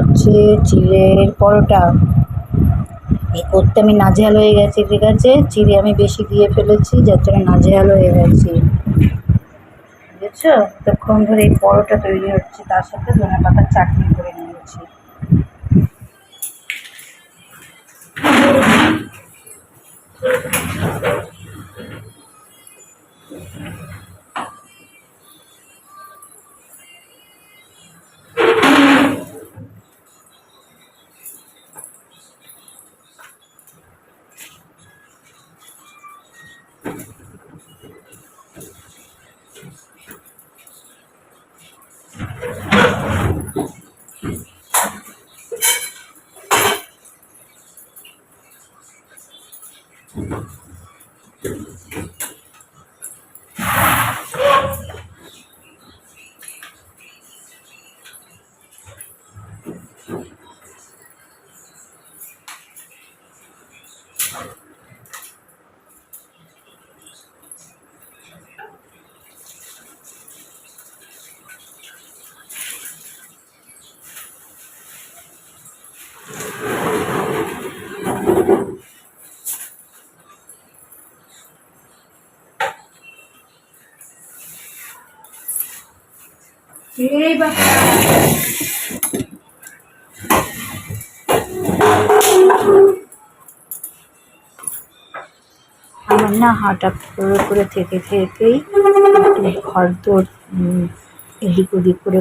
হচ্ছে চিড়ের পরোটা। এই করতে আমি নাজেহাল হয়ে গেছি, ঠিক আছে? চিড়ে আমি বেশি দিয়ে ফেলেছি, যার জন্য নাজেহাল হয়ে গেছি। বুঝেছ? তখন ধরে এই পরোটা তৈরি হচ্ছে, তার সাথে ধনে পাতার চাটনি করে নিয়েছি। আমার না হাঁটা করে করে থেকে থেকেই ঘর তোর এদিক ওদিক করে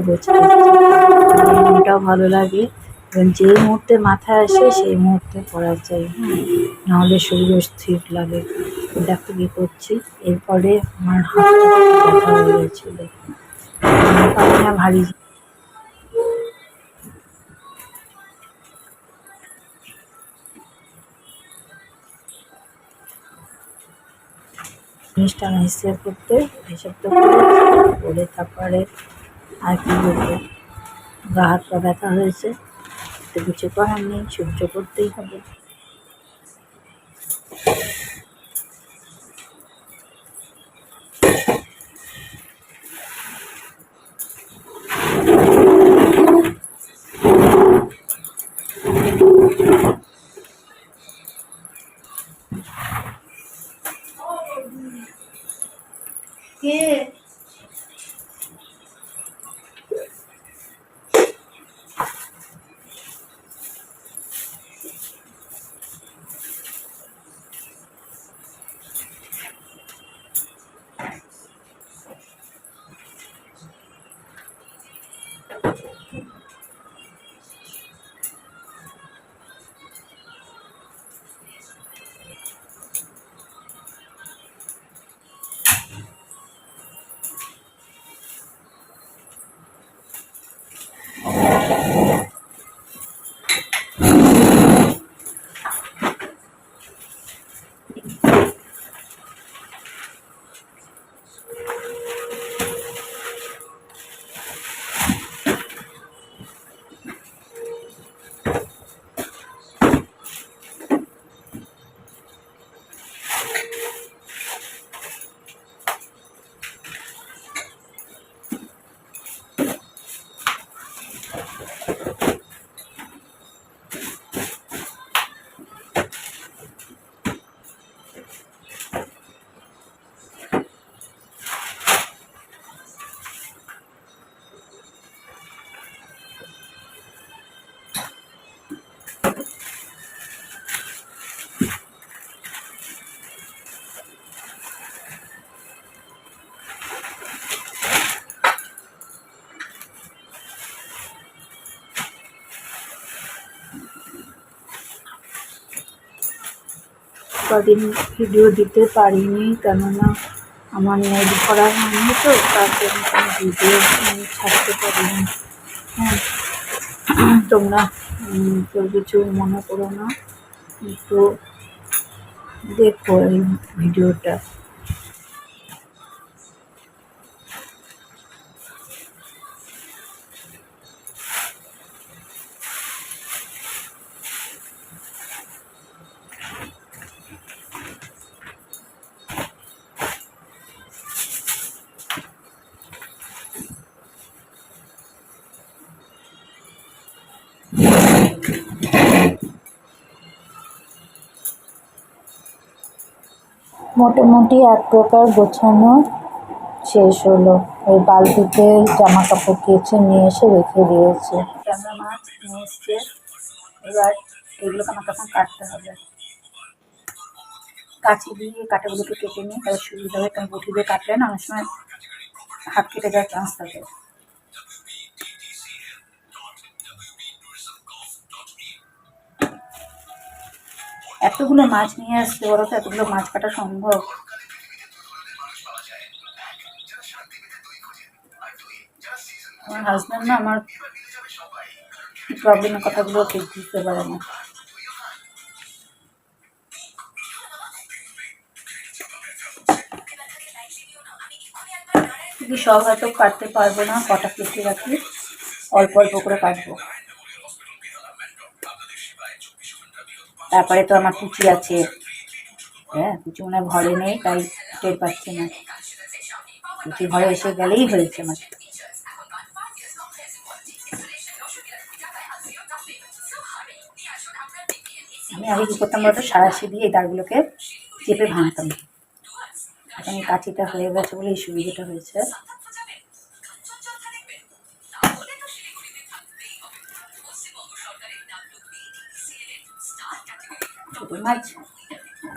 মনটাও ভালো লাগে। এবং যেই মুহূর্তে মাথায় আসে, সেই মুহূর্তে করা যায়। নাহলে শরীর অস্থির লাগে। দেখো কী করছি। এরপরে আমার হাতটা ভারী। জিনিসটা করতে, হিসেব তো করে তারপরে আর কি বলব গা হাত ব্যথা হয়েছে। তো কিছু করার নেই, সহ্য করতেই হবে। কে কদিন ভিডিও দিতে পারিনি, কেননা আমার নেট ভরা হয়নি তো, তার জন্য কোনো ভিডিও আমি ছাড়তে পারিনি। হ্যাঁ তোমরা কেউ কিছু মনে করো না একটু দেখো এই ভিডিওটা মোটামুটি এক প্রকার গোছানো শেষ হলো। ওই বালতিতে জামা কাপড় কেচে নিয়ে এসে রেখে দিয়েছে। ট্যাংরা মাছ নিয়ে এবার এখন কাটতে হবে। কাঁচি দিয়ে কাটাগুলোকে কেটে নিয়ে তাহলে সুবিধা হবে কারণ বটি দিয়ে কাটলে না অনেক সময় হাত কেটে যাওয়ার চান্স থাকে। এতগুলো মাছ নিয়ে আসছে বলো তো এতগুলো মাছ কাটা সম্ভব? আমার হাজব্যান্ড না আমার প্রবলেমের কথাগুলো ঠিক বুঝতে পারে না। সব হয়তো কাটতে পারব না, কটা কেটে রাখি, অল্প অল্প করে কাটবো। তারপরে তো আমার কুচি আছে। হ্যাঁ কুচি মনে ঘরে নেই, তাই টের পাচ্ছি না। কুচি ঘরে এসে গেলেই হয়েছে আমার। আমি আগে কী করতাম বলতো? সারাশি দিয়ে এই দাগগুলোকে চেপে ভাঙতাম। এখন কাঁচিটা হয়ে গেছে বলে এই সুবিধাটা হয়েছে।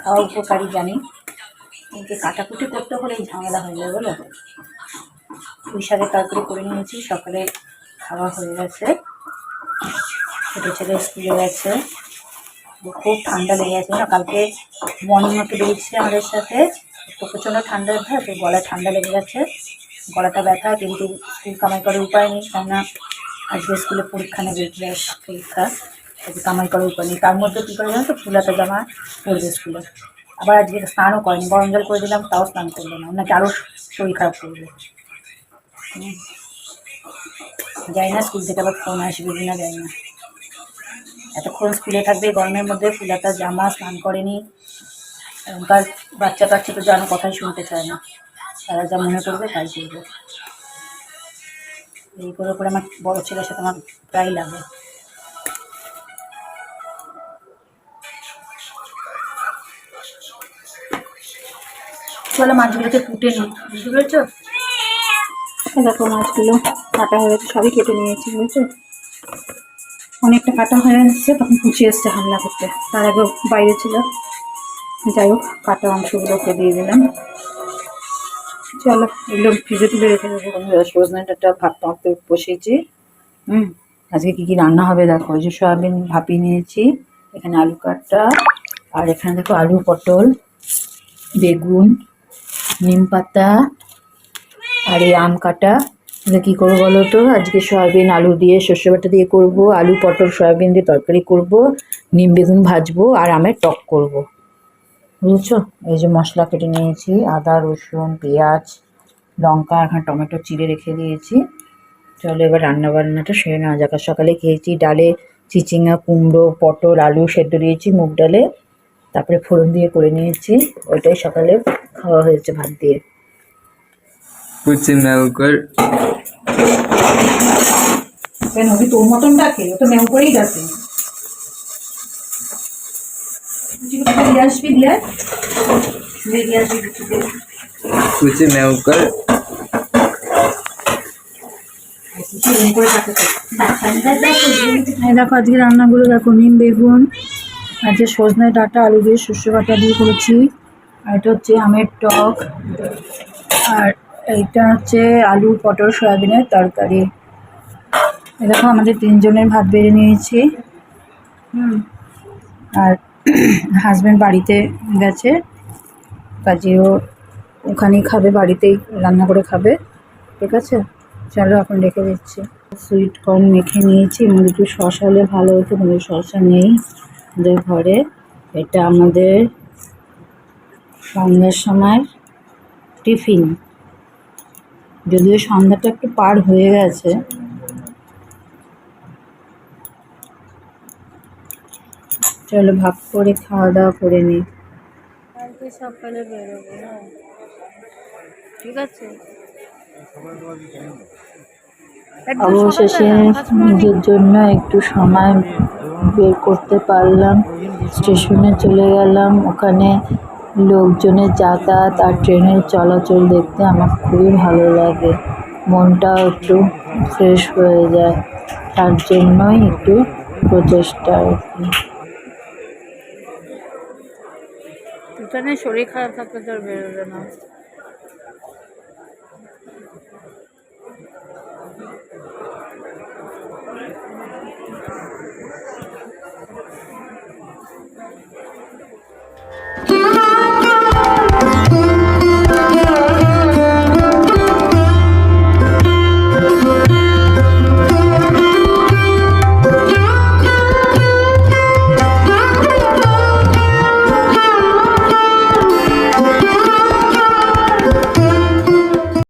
খাওয়া উপকারী জানি। কিন্তু কাটাকুটি করতে হলে ঝামেলা হয়ে যাবে বলো? পুঁই তরকারি করে নিয়েছি, সকালে খাওয়া হয়ে গেছে। ছোটো ছেলে স্কুলে গেছে। খুব ঠান্ডা লেগে গেছে। না, কালকে মর্নিং ওয়াকে বেরিয়েছি আমাদের সাথে। তো প্রচণ্ড ঠান্ডা হয় তো গলায় ঠান্ডা লেগে গেছে। গলাটা ব্যথা, কিন্তু স্কুল কামাই করার উপায় নেই, কেননা আজকে স্কুলে পরীক্ষা নেবে পরীক্ষা। কামাই করার উপায় তার মধ্যে কী করে জানো তো? ফুলাতা জামা পরবে স্কুলে আবার আজকে স্নানও করেনি। গরম জল করে দিলাম, তাও স্নান করল না। ওনাকে আরও শরীর খারাপ করবে। জানি না, স্কুল থেকে আবার ফোন আসবে কিনা জানি না এতক্ষণ স্কুলে থাকবে, গরমের মধ্যে ফুলাতা জামা স্নান করেনি। এখনকার বাচ্চা কাচ্চা তো জানো কথাই শুনতে চায় না। তারা যা মনে করবে তাই করবে। এই করে করে আমার বড়ো ছেলের সাথে আমার প্রায় লাগে। চলো মাছগুলোকে কুটে নিই। বুঝতে পেরেছ? দেখো মাছগুলো কাটা হয়ে গেছে, সবই কেটে নিয়েছি, বুঝেছ? অনেকটা কাটা হয়ে যাচ্ছে তখন কুচি এসছে হামলা করতে। তার আগে বাইরে ছিল। যাই হোক, কাটা অংশগুলোকে দিয়ে দিলাম। চলো এগুলো ফ্রিজে তুলে রেখে দেবো। সজনাটা ভাত মাপতে বসিয়েছি। হুম, আজকে কী কী রান্না হবে দেখো? যে সয়াবিন ভাপিয়ে নিয়েছি, এখানে আলু কাটটা, আর এখানে দেখো আলু পটল, বেগুন নিম পাতা আর এই আম কাটা। কী করব বলো তো? আজকে সয়াবিন, আলু দিয়ে সর্ষে বাটা দিয়ে করব, আলু, পটল, সয়াবিন দিয়ে তরকারি করব, নিম, বেগুন ভাজবো আর আমের টক করব। বুঝেছ? এই যে মশলা কেটে নিয়েছি, আদা, রসুন, পেঁয়াজ, লঙ্কা এখানে টমেটো চিড়ে রেখে দিয়েছি। চলো এবার রান্না বান্নাটা সেরে নেওয়া যাক। সকালে খেয়েছি ডালে চিচিঙ্গা, কুমড়ো, পটল, আলু সেদ্ধ দিয়েছি মুগ ডালে। তারপরে ফোড়ন দিয়ে করে নিয়েছি। ওইটাই সকালে খাওয়া হয়েছে ভাত দিয়ে। কুচি মেউ কর কেন কি তোর মতন ডাকে ও তো মেউ করেই ডাকে। কুচি মেউ কর দেখো আজকে রান্নাগুলো দেখো নিম বেগুন আজকে সজনে ডাটা আলু দিয়ে শস্য কাটা দিয়ে করেছি। আর এটা হচ্ছে আমের টক। আর এইটা হচ্ছে আলু, পটল, সয়াবিনের তরকারি। দেখো, আমাদের তিনজনের ভাত বেড়ে নিয়েছি। হুম। আর হাজব্যান্ড বাড়িতে গেছে। কাজেও ওখানেই খাবে, বাড়িতেই রান্না করে খাবে। ঠিক আছে? চলো, এখন রেখে দিচ্ছি। সুইট কর্ন মেখে নিয়েছি। আমাদের একটু শশা হলে ভালো হতো কিন্তু শশা নেই আমাদের ঘরে। এটা আমাদের সন্ধ্যার সময় টিফিন। যদিও সন্ধ্যাটা একটু পার হয়ে গেছে। চলো ভাগ করে খাওয়া দাওয়া করে নিই কালকে সকালে বেরোবো হ্যাঁ। ঠিক আছে? অবশেষে। নিজের জন্য একটু সময় বের করতে পারলাম। স্টেশনে চলে গেলাম ওখানে লোকজনের যাতায়াত আর ট্রেনের চলাচল দেখতে আমার খুবই ভালো লাগে। মনটা একটু ফ্রেশ হয়ে যায়। তার জন্যই একটু প্রচেষ্টা আর কি। শরীর খারাপ থাকলে তো আর বেরোবে না।